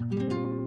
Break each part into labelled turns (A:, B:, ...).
A: Thank you.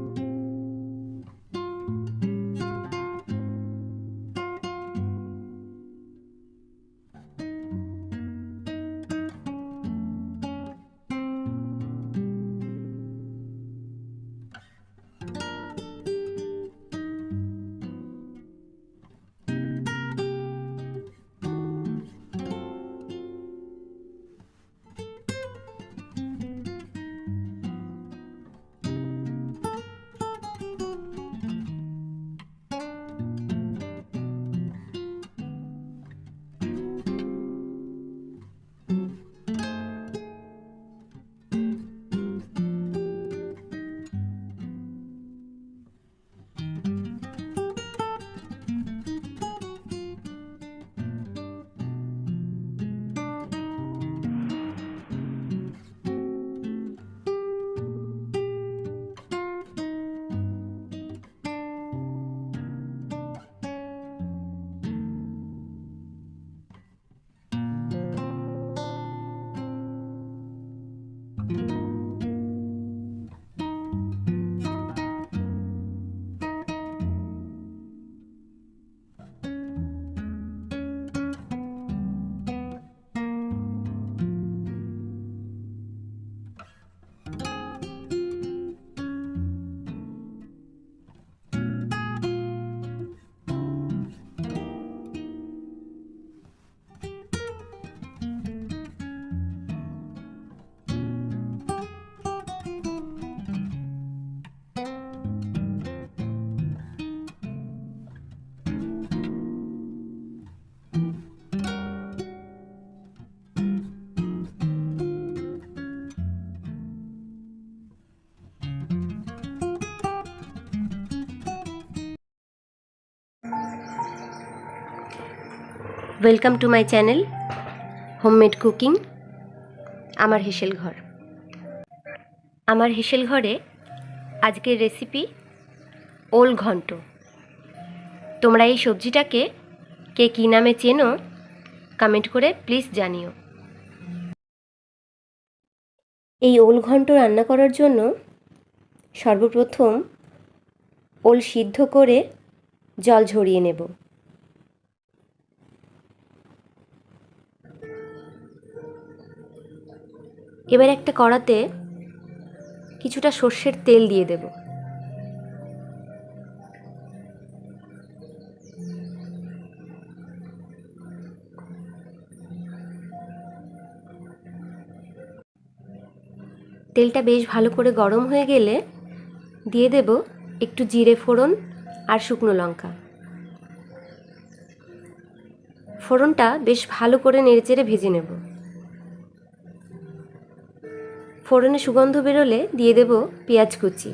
A: Welcome to my channel homemade cooking আমার হেসেল ঘর। আমার হেসেল ঘরে আজকের রেসিপি ওল ঘন্ট। তোমরা এই সবজিটাকে কে কী নামে চেনো কমেন্ট করে প্লিজ জানিও। এই ওল ঘন্ট রান্না করার জন্য সর্বপ্রথম ওল সিদ্ধ করে জল ঝরিয়ে নেব। এবার একটা কড়াতে কিছুটা সর্ষের তেল দিয়ে দেব। তেলটা বেশ ভালো করে গরম হয়ে গেলে দিয়ে দেব একটু জিরে ফোড়ন আর শুকনো লঙ্কা। ফোড়নটা বেশ ভালো করে নেড়েচেড়ে ভেজে নেব। ফোড়নে সুগন্ধ বেরোলে দিয়ে দেব পেঁয়াজ কুচি।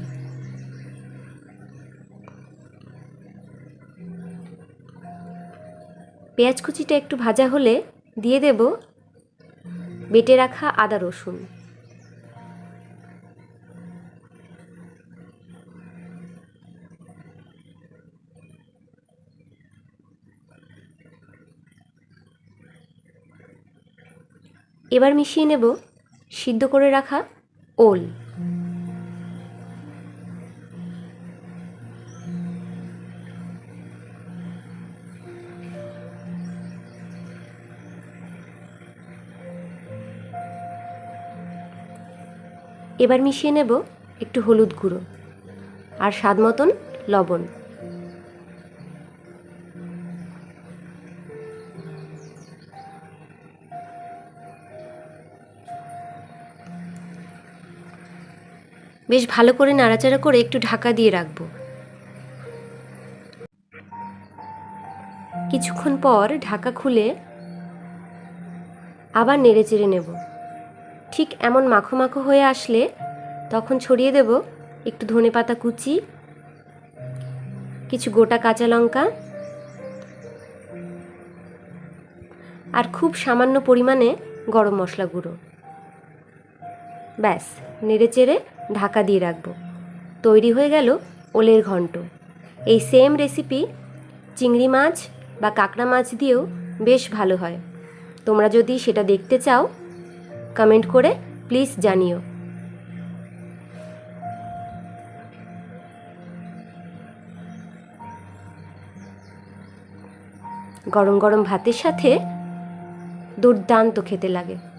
A: পেঁয়াজ কুচিটা একটু ভাজা হলে দিয়ে দেব বেটে রাখা আদা রসুন। এবার মিশিয়ে নেব সিদ্ধ করে রাখা ওল। এবার মিশিয়ে নেব একটু হলুদ গুঁড়ো আর স্বাদ মতন লবণ। বেশ ভালো করে নাড়াচাড়া করে একটু ঢাকা দিয়ে রাখব। কিছুক্ষণ পর ঢাকা খুলে আবার নেড়ে চেড়ে নেব। ঠিক এমন মাখো মাখো হয়ে আসলে তখন ছড়িয়ে দেব একটু ধনে পাতা কুচি, কিছু গোটা কাঁচা লঙ্কা আর খুব সামান্য পরিমাণে গরম মশলা গুঁড়ো। ব্যাস নেড়ে চেড়ে ঢাকা দিয়ে রাখব। তৈরি হয়ে গেল ওলের ঘন্ট। এই সেম রেসিপি চিংড়ি মাছ বা কাঁকড়া মাছ দিয়েও বেশ ভালো হয়। তোমরা যদি সেটা দেখতে চাও কমেন্ট করে প্লিজ জানিও। গরম গরম ভাতের সাথে দুর্দান্ত খেতে লাগে।